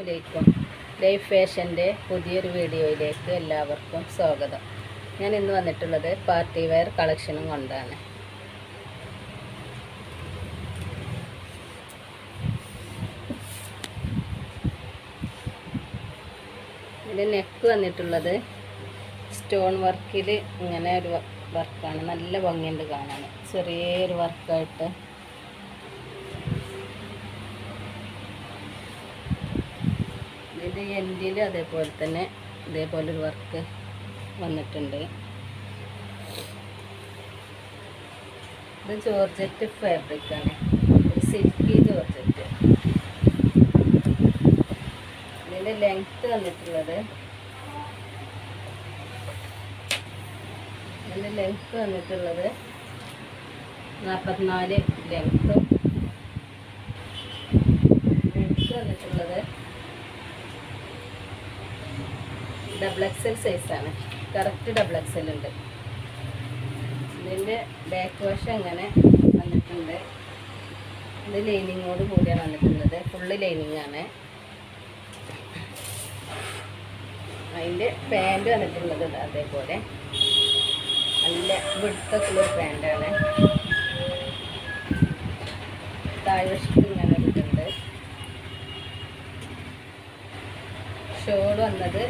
അസ്സലാമലൈക്കും ലൈഫ് ഫാഷന്റെ പുതിയൊരു വീഡിയോയിലേക്ക് എല്ലാവർക്കും സ്വാഗതം. ഞാൻ ഇന്ന് വന്നിട്ടുള്ളത് പാർട്ടി വെയർ കളക്ഷനും കൊണ്ടാണ്. ഇതിന്റെ നെക്ക് വന്നിട്ടുള്ളത് സ്റ്റോൺ വർക്കിൽ ഇങ്ങനെ ഒരു വർക്കാണ്. നല്ല ഭംഗിയുണ്ട് കാണാൻ. ചെറിയൊരു വർക്കായിട്ട് ഇതിന്റെ എൻഡിൽ അതേപോലെ തന്നെ ഇതേപോലെ ഒരു വർക്ക് വന്നിട്ടുണ്ട്. ഇത് ജോർജറ്റ് ഫാബ്രിക്കാണ് ഒരു സിൽക്കി ജോർജറ്റ് ഇതിന്റെ ലെങ്ത്ത് വന്നിട്ടുള്ളത്. ഇതിന്റെ ലെങ്ത്ത് വന്നിട്ടുള്ളത് നാൽപ്പത്തിനാല് ലെങ്ത്ത് വന്നിട്ടുള്ളത് ഡബിൾ എക്സൽ സൈസാണ് കറക്റ്റ് ഡബിൾ എക്സൽ ഉണ്ട്. ഇതിന്റെ ബാക്ക് വശം അങ്ങനെ വന്നിട്ടുണ്ട്. ഇത് ലൈനിങ്ങോട് കൂടിയാണ് വന്നിട്ടുള്ളത്. ഫുള്ള് ലൈനിങ് ആണ്. അതിന്റെ പാന്റ് വന്നിട്ടുള്ളത് അതേപോലെ. നല്ല വെടുത്തൊക്കെയുള്ള പാന്റാണ് താഴ്വശത്ത് ഇങ്ങനെ ഇട്ടിട്ടുണ്ട് ഷോൾ വന്നത്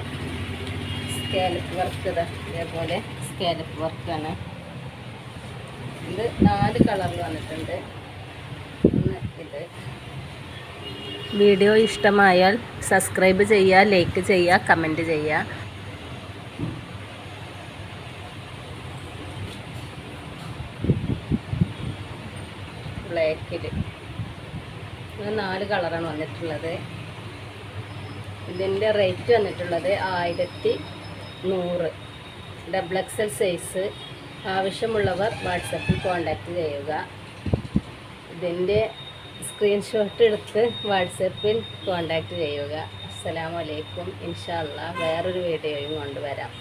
സ്കാലപ്പ് വർക്ക് ഇതാ ഇതേപോലെ സ്കാലപ്പ് വർക്കാണ് ഇത് നാല് കളറിൽ വന്നിട്ടുണ്ട്. ഇത്. വീഡിയോ ഇഷ്ടമായാൽ സബ്സ്ക്രൈബ് ചെയ്യുക ലൈക്ക് ചെയ്യുക കമന്റ് ചെയ്യുക. ബ്ലാക്കിൽ ഇത് നാല് കളറാണ് വന്നിട്ടുള്ളത്. ഇതിന്റെ റേറ്റ് വന്നിട്ടുള്ളത് ആയിരത്തി നൂറ്. ഡബിൾ എക്സൽ സൈസ് ആവശ്യമുള്ളവർ വാട്സപ്പിൽ കോൺടാക്റ്റ് ചെയ്യുക. ഇതിന്റെ സ്ക്രീൻഷോട്ട് എടുത്ത് വാട്സപ്പിൽ കോൺടാക്റ്റ് ചെയ്യുക. അസ്സാം വലൈക്കും ഇൻഷാ അല്ലാ വേറൊരു വീഡിയോയും കൊണ്ടുവരാം.